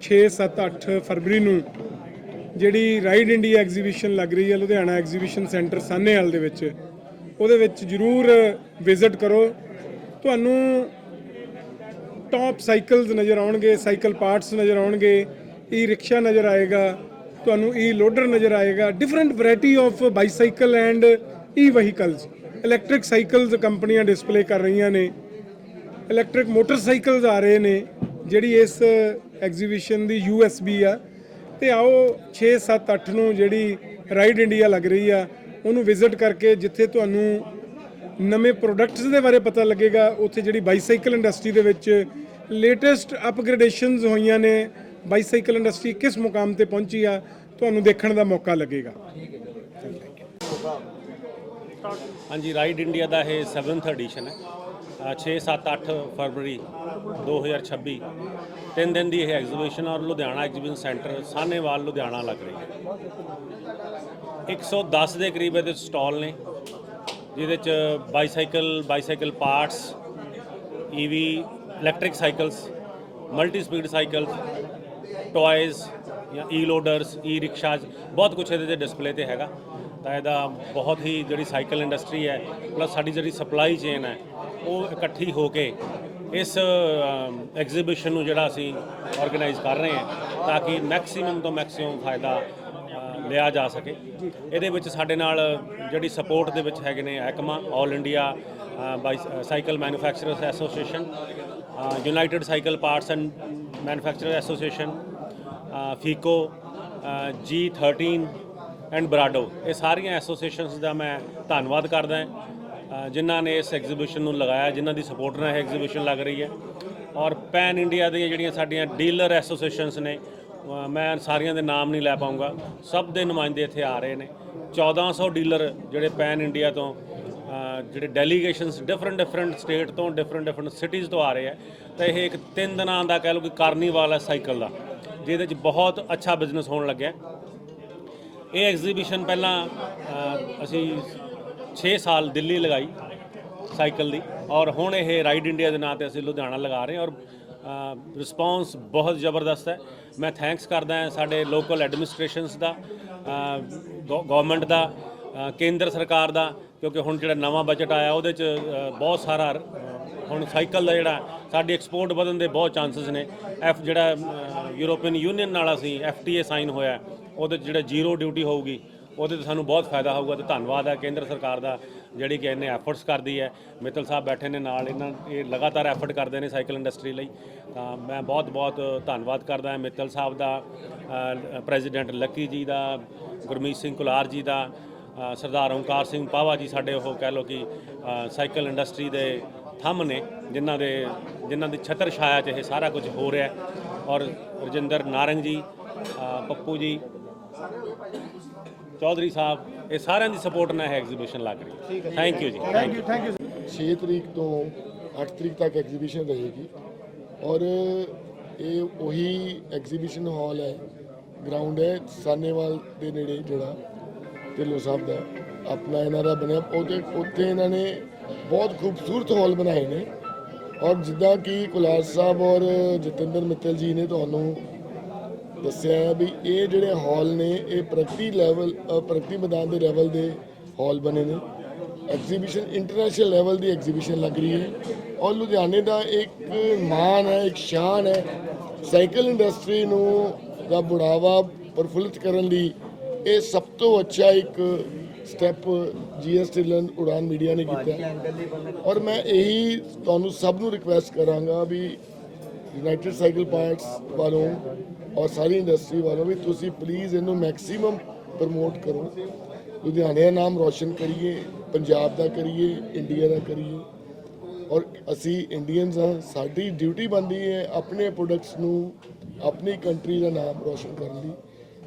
6 7 8 ਫਰਵਰੀ ਨੂੰ ਜਿਹੜੀ ride India exhibition ਲੱਗ ਰਹੀ ਹੈ, ਲੁਧਿਆਣਾ ਐਗਜ਼ੀਬਿਸ਼ਨ ਸੈਂਟਰ ਸਾਹਨੇਵਾਲ ਦੇ ਵਿੱਚ, ਉਹਦੇ ਵਿੱਚ ਜਰੂਰ ਵਿਜ਼ਿਟ ਕਰੋ। ਤੁਹਾਨੂੰ ਟੌਪ ਸਾਈਕਲਸ ਨਜ਼ਰ ਆਉਣਗੇ, ਸਾਈਕਲ ਪਾਰਟਸ ਨਜ਼ਰ ਆਉਣਗੇ ਈ ਰਿਕਸ਼ਾ ਨਜ਼ਰ ਆਏਗਾ, ਤੁਹਾਨੂੰ ਈ ਲੋਡਰ ਨਜ਼ਰ ਆਏਗਾ different variety of bicycle and E vehicles electric cycles ਕੰਪਨੀਆਂ ਡਿਸਪਲੇ ਕਰ ਰਹੀਆਂ ਨੇ ਇਲੈਕਟ੍ਰਿਕ ਮੋਟਰਸਾਈਕਲਸ ਆ ਰਹੇ ਨੇ, ਜਿਹੜੀ ਇਸ ਐਗਜ਼ੀਬਿਸ਼ਨ ਦੀ ਯੂਐਸਬੀ ਆ। ਤੇ ਆਓ 6 7 8 ਨੂੰ ਜਿਹੜੀ ਰਾਈਡ ਇੰਡੀਆ ਲੱਗ ਰਹੀ ਆ, ਉਹਨੂੰ ਵਿਜ਼ਿਟ ਕਰਕੇ ਜਿੱਥੇ ਤੁਹਾਨੂੰ ਨਵੇਂ ਪ੍ਰੋਡਕਟਸ ਦੇ ਬਾਰੇ ਪਤਾ ਲੱਗੇਗਾ, ਉੱਥੇ ਜਿਹੜੀ ਬਾਈਸਾਈਕਲ ਇੰਡਸਟਰੀ ਦੇ ਵਿੱਚ ਲੇਟੈਸਟ ਅਪਗ੍ਰੇਡੇਸ਼ਨਸ ਹੋਈਆਂ ਨੇ। ਬਾਈਸਾਈਕਲ ਇੰਡਸਟਰੀ ਕਿਸ ਮੁਕਾਮ ਤੇ ਪਹੁੰਚੀ ਆ, ਤੁਹਾਨੂੰ ਦੇਖਣ ਦਾ ਮੌਕਾ ਲੱਗੇਗਾ। ਹਾਂਜੀ, ਰਾਈਡ ਇੰਡੀਆ ਦਾ ਇਹ 7th ਐਡੀਸ਼ਨ ਹੈ। 6 7 8 ਫਰਵਰੀ 2026 ਤਿੰਨ ਦਿਨ ਦੀ ਇਹ ਐਗਜ਼ੀਬਿਸ਼ਨ ਔਰ ਲੁਧਿਆਣਾ ਐਗਜ਼ੀਬਿਸ਼ਨ ਸੈਂਟਰ ਸਾਹਨੇਵਾਲ, ਲੁਧਿਆਣਾ ਲੱਗ ਰਹੀ ਹੈ। 110 ਦੇ ਕਰੀਬ ਇਹਦੇ ਸਟਾਲ ਨੇ, ਜਿਹਦੇ ਚ bicycle bicycle parts EV electric cycles multi speed cycles toys ਜਾਂ ਈ ਲੋਡਰਸ ਈ ਰਿਕਸ਼ਾਜ਼ ਬਹੁਤ ਕੁਝ ਇਹਦੇ ਤੇ ਡਿਸਪਲੇ ਤੇ ਹੈਗਾ। ਤਾਂ ਇਹਦਾ ਬਹੁਤ ਹੀ ਜਿਹੜੀ ਸਾਈਕਲ ਇੰਡਸਟਰੀ ਹੈ ਪਲੱਸ ਸਾਡੀ ਜਿਹੜੀ ਸਪਲਾਈ ਚੇਨ ਹੈ, ਉਹ ਇਕੱਠੀ ਹੋ ਕੇ ਇਸ ਐਗਜ਼ੀਬਿਸ਼ਨ ਨੂੰ ਜਿਹੜਾ ਅਸੀਂ ਆਰਗੇਨਾਈਜ਼ ਕਰ ਰਹੇ ਹਾਂ ਤਾਂ ਕਿ ਮੈਕਸਿਮਮ ਤੋਂ ਮੈਕਸਿਮਮ ਫਾਇਦਾ ਲਿਆ ਜਾ ਸਕੇ। ਇਹਦੇ ਵਿੱਚ ਸਾਡੇ ਨਾਲ ਜਿਹੜੀ ਸਪੋਰਟ ਦੇ ਵਿੱਚ ਹੈਗੇ ਨੇ ACMA 올 India cycle manufacturers association united cycle parts and manufacturer association FICO G13 and ਬਰਾਡੋ, ਇਹ ਸਾਰੀਆਂ ਐਸੋਸੀਏਸ਼ਨਸ ਦਾ ਮੈਂ ਧੰਨਵਾਦ ਕਰਦਾ ਜਿਨ੍ਹਾਂ ਨੇ ਇਸ ਐਗਜ਼ੀਬਿਸ਼ਨ ਨੂੰ ਲਗਾਇਆ, ਜਿਨ੍ਹਾਂ ਦੀ ਸਪੋਰਟ ਨਾਲ ਇਹ ਐਗਜ਼ੀਬਿਸ਼ਨ ਲੱਗ ਰਹੀ ਹੈ। ਔਰ ਪੈਨ ਇੰਡੀਆ ਦੀਆਂ ਜਿਹੜੀਆਂ ਸਾਡੀਆਂ ਡੀਲਰ ਐਸੋਸੀਏਸ਼ਨਸ ਨੇ ਮੈਂ ਸਾਰੀਆਂ ਦੇ ਨਾਮ ਨਹੀਂ ਲੈ ਪਾਉਂਗਾ, ਸਭ ਦੇ ਨੁਮਾਇੰਦੇ ਇੱਥੇ ਆ ਰਹੇ ਨੇ। 1400 ਡੀਲਰ ਜਿਹੜੇ ਪੈਨ ਇੰਡੀਆ ਤੋਂ ਜਿਹੜੇ ਡੈਲੀਗੇਸ਼ਨਸ ਡਿਫਰੈਂਟ ਡਿਫਰੈਂਟ ਸਟੇਟ ਤੋਂ ਡਿਫਰੈਂਟ ਡਿਫਰੈਂਟ ਸਿਟੀਜ਼ ਤੋਂ ਆ ਰਹੇ ਆ। ਤਾਂ ਇਹ ਇੱਕ ਤਿੰਨ ਦਿਨਾਂ ਦਾ ਕਹਿ ਲਓ ਕਿ ਕਾਰਨੀਵਾਲ ਹੈ ਸਾਈਕਲ ਦਾ, ਜਿਹਦੇ ਵਿੱਚ ਬਹੁਤ ਅੱਛਾ ਬਿਜ਼ਨਸ ਹੋਣ ਲੱਗਿਆ। ਇਹ ਐਗਜ਼ੀਬਿਸ਼ਨ ਪਹਿਲਾਂ ਅਸੀਂ 6 ਸਾਲ ਦਿੱਲੀ ਲਗਾਈ ਸਾਈਕਲ ਦੀ ਔਰ ਹੁਣ ਇਹ ਰਾਈਡ ਇੰਡੀਆ ਦੇ ਨਾਂ ਤੇ ਅਸੀਂ ਲੁਧਿਆਣਾ ਲਗਾ ਰਹੇ ਹਾਂ ਔਰ ਰਿਸਪੌਂਸ ਬਹੁਤ ਜ਼ਬਰਦਸਤ ਹੈ। ਮੈਂ ਥੈਂਕਸ ਕਰਦਾ ਹਾਂ ਸਾਡੇ ਲੋਕਲ ਐਡਮਿਨਿਸਟ੍ਰੇਸ਼ਨਸ ਦਾ ਗਵਰਨਮੈਂਟ ਦਾ ਕੇਂਦਰ ਸਰਕਾਰ ਦਾ, ਕਿਉਂਕਿ ਹੁਣ ਜਿਹੜਾ ਨਵਾਂ ਬਜਟ ਆਇਆ ਉਹਦੇ ਚ ਬਹੁਤ ਸਾਰਾ ਹੁਣ ਸਾਈਕਲ ਦਾ ਜਿਹੜਾ ਸਾਡੀ ਐਕਸਪੋਰਟ ਵਧਣ ਦੇ ਬਹੁਤ ਚਾਂਸਸ ਨੇ। ਐਫ ਜਿਹੜਾ ਯੂਰੋਪੀਅਨ ਯੂਨੀਅਨ ਨਾਲ ਅਸੀਂ ਐਫਟੀਏ ਸਾਈਨ ਹੋਇਆ ਉਹਦੇ 'ਚ ਜਿਹੜਾ ਜ਼ੀਰੋ ਡਿਊਟੀ ਹੋਊਗੀ, ਉਹਦੇ ਤੇ ਸਾਨੂੰ ਬਹੁਤ ਫਾਇਦਾ ਹੋਊਗਾ ਤੇ ਧੰਨਵਾਦ ਹੈ ਕੇਂਦਰ ਸਰਕਾਰ ਦਾ, ਜਿਹੜੀ ਕਿ ਇਹਨੇ ਐਫਰਟਸ ਕਰਦੀ ਹੈ। ਮਿੱਤਲ ਸਾਹਿਬ ਬੈਠੇ ਨੇ ਨਾਲ, ਇਹਨਾਂ ਇਹ ਲਗਾਤਾਰ ਐਫਰਟ ਕਰਦੇ ਨੇ ਸਾਈਕਲ ਇੰਡਸਟਰੀ ਲਈ। ਤਾਂ ਮੈਂ ਬਹੁਤ ਬਹੁਤ ਧੰਨਵਾਦ ਕਰਦਾ ਹਾਂ ਮਿੱਤਲ ਸਾਹਿਬ ਦਾ ਪ੍ਰੈਜ਼ੀਡੈਂਟ ਲੱਕੀ ਜੀ ਦਾ, ਗੁਰਮੀਤ ਸਿੰਘ ਕੁਲਾਰ ਜੀ ਦਾ ਸਰਦਾਰ ਓਂਕਾਰ ਸਿੰਘ ਪਾਵਾ ਜੀ ਸਾਡੇ ਉਹ ਕਹਿ ਲਓ ਕਿ ਸਾਈਕਲ ਇੰਡਸਟਰੀ ਦੇ ਥੰਮ ਨੇ, ਜਿਨ੍ਹਾਂ ਦੇ, ਜਿਨ੍ਹਾਂ ਦੀ ਛਤਰ ਛਾਇਆ 'ਚ ਇਹ ਸਾਰਾ ਕੁਝ ਹੋ ਰਿਹਾ ਔਰ ਰਜਿੰਦਰ ਨਾਰੰਗ ਜੀ ਪੱਪੂ ਜੀ ਚੌਧਰੀ ਸਾਹਿਬ ਇਹ ਸਾਰਿਆਂ ਦੀ ਸਪੋਰਟ ਨਾਲ ਇਹ ਐਗਜ਼ੀਬਿਸ਼ਨ ਲੱਗ ਰਹੀ ਹੈ। Thank you ji. Thank you 6 ਤਰੀਕ ਤੋਂ 8 ਤਰੀਕ ਤੱਕ ਐਗਜ਼ੀਬਿਸ਼ਨ ਰਹੇਗੀ। ਔਰ ਇਹ ਉਹੀ ਐਗਜ਼ੀਬਿਸ਼ਨ ਹਾਲ ਹੈ ਗਰਾਊਂਡ ਹੈ ਸਾਨੇਵਾਲ ਦੇ ਨੇੜੇ ਜਿਹੜਾ ਢਿੱਲੋਂ ਸਾਹਿਬ ਦਾ ਆਪਣਾ ਇਹਨਾਂ ਦਾ ਬਣਿਆ। ਉਹਦੇ ਉੱਥੇ ਇਹਨਾਂ ਨੇ ਬਹੁਤ ਖੂਬਸੂਰਤ ਹਾਲ ਬਣਾਏ ਨੇ। ਔਰ ਜਿੱਦਾਂ ਕਿ ਕੁਲਾਰ ਸਾਹਿਬ ਔਰ ਜਤਿੰਦਰ ਮਿੱਤਲ ਜੀ ਨੇ ਤੁਹਾਨੂੰ ਦੱਸਿਆ ਵੀ ਇਹ ਜਿਹੜੇ ਹਾਲ ਨੇ ਇਹ ਪ੍ਰਗਤੀ ਲੈਵਲ ਅ, ਪ੍ਰਗਤੀ ਮੈਦਾਨ ਦੇ ਲੈਵਲ ਦੇ ਹਾਲ ਬਣੇ ਨੇ। ਐਗਜ਼ੀਬਿਸ਼ਨ ਇੰਟਰਨੈਸ਼ਨਲ ਲੈਵਲ ਦੀ ਐਗਜ਼ੀਬਿਸ਼ਨ ਲੱਗ ਰਹੀ ਹੈ। ਔਰ ਲੁਧਿਆਣੇ ਦਾ ਇੱਕ ਮਾਣ ਹੈ ਇੱਕ ਸ਼ਾਨ ਹੈ ਸਾਈਕਲ ਇੰਡਸਟਰੀ ਨੂੰ ਦਾ ਬੁੜਾਵਾ ਪ੍ਰਫੁੱਲਿਤ ਕਰਨ ਲਈ ਇਹ ਸਭ ਤੋਂ ਅੱਛਾ ਇੱਕ step GS Dhillon Udaan media ਨੇ ਕੀਤਾ ਔਰ ਮੈਂ ਇਹੀ ਤੁਹਾਨੂੰ ਸਭ ਨੂੰ ਰਿਕੁਐਸਟ ਕਰਾਂਗਾ ਵੀ ਯੂਨਾਈਟਿਡ ਸਾਈਕਲ ਪਾਰਟਸ ਵੱਲੋਂ ਔਰ ਸਾਰੀ ਇੰਡਸਟਰੀ ਵੱਲੋਂ ਵੀ ਤੁਸੀਂ ਪਲੀਜ਼ ਇਹਨੂੰ ਮੈਕਸਿਮਮ ਪ੍ਰਮੋਟ ਕਰੋ। ਲੁਧਿਆਣੇ ਦਾ ਨਾਮ ਰੋਸ਼ਨ ਕਰੀਏ, ਪੰਜਾਬ ਦਾ ਕਰੀਏ ਇੰਡੀਆ ਦਾ ਕਰੀਏ। ਔਰ ਅਸੀਂ ਇੰਡੀਅਨਸ ਹਾਂ, ਸਾਡੀ ਡਿਊਟੀ ਬਣਦੀ ਹੈ ਆਪਣੇ ਪ੍ਰੋਡਕਟਸ ਨੂੰ, ਆਪਣੀ ਕੰਟਰੀ ਦਾ ਨਾਮ ਰੋਸ਼ਨ ਕਰਨ ਦੀ।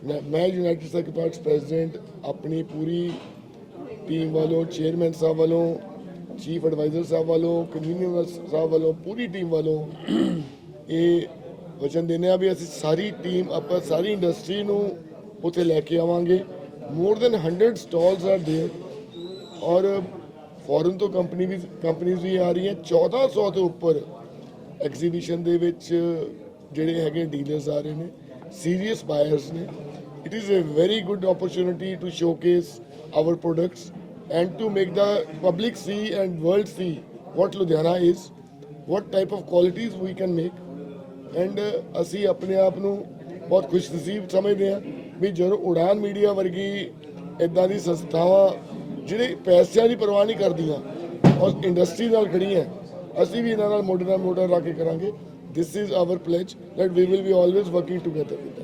ਮੈਂ- ਮੈਂ ਯੂਨਾਈਟਿਡ ਸਾਈਕਲ ਪਾਰਟਸ ਪ੍ਰੈਜ਼ੀਡੈਂਟ ਆਪਣੀ ਪੂਰੀ ਟੀਮ ਵੱਲੋਂ ਚੇਅਰਮੈਨ ਸਾਹਿਬ ਵੱਲੋਂ ਚੀਫ ਐਡਵਾਈਜ਼ਰ ਸਾਹਿਬ ਵੱਲੋਂ ਕਨਵੀਨਰ ਸਾਹਿਬ ਵੱਲੋਂ, ਪੂਰੀ ਟੀਮ ਵੱਲੋਂ ਇਹ ਵਚਨ ਦਿੰਦੇ ਆ ਵੀ ਅਸੀਂ ਸਾਰੀ ਟੀਮ ਆਪਾਂ ਸਾਰੀ ਇੰਡਸਟਰੀ ਨੂੰ ਉੱਥੇ ਲੈ ਕੇ ਆਵਾਂਗੇ। More than 100 stalls are there ਔਰ ਫੋਰਨ ਤੋਂ ਕੰਪਨੀ ਵੀ ਕੰਪਨੀਆਂ ਵੀ ਆ ਰਹੀਆਂ। 1400 ਤੋਂ ਉੱਪਰ ਐਗਜ਼ੀਬਿਸ਼ਨ ਦੇ ਵਿੱਚ ਜਿਹੜੇ ਹੈਗੇ ਡੀਲਰਸ ਆ ਰਹੇ ਨੇ। ਸੀਰੀਅਸ ਬਾਇਰਸ ਨੇ। It is a very good opportunity to showcase our products and to make the public see and world see what Ludhiana is what type of qualities we can make and uh, ਅਸੀਂ ਆਪਣੇ ਆਪ ਨੂੰ ਬਹੁਤ ਖੁਸ਼ ਨਸੀਬ ਸਮਝਦੇ ਹਾਂ ਵੀ ਜਦੋਂ ਉਡਾਨ ਮੀਡੀਆ ਵਰਗੀ ਇਦਾਂ ਦੀ ਸੰਸਥਾਵਾਂ ਜਿਹੜੇ ਪੈਸਿਆਂ ਦੀ ਪਰਵਾਹ ਨਹੀਂ ਕਰਦੀਆਂ, ਔਰ ਇੰਡਸਟਰੀ ਨਾਲ ਖੜੀਆਂ ਅਸੀਂ ਵੀ ਇਹਨਾਂ ਨਾਲ ਮੋਢੇ ਨਾਲ ਮੋਢਾ ਲਾ ਕੇ ਕਰਾਂਗੇ। This is our pledge that we will be always working together with them.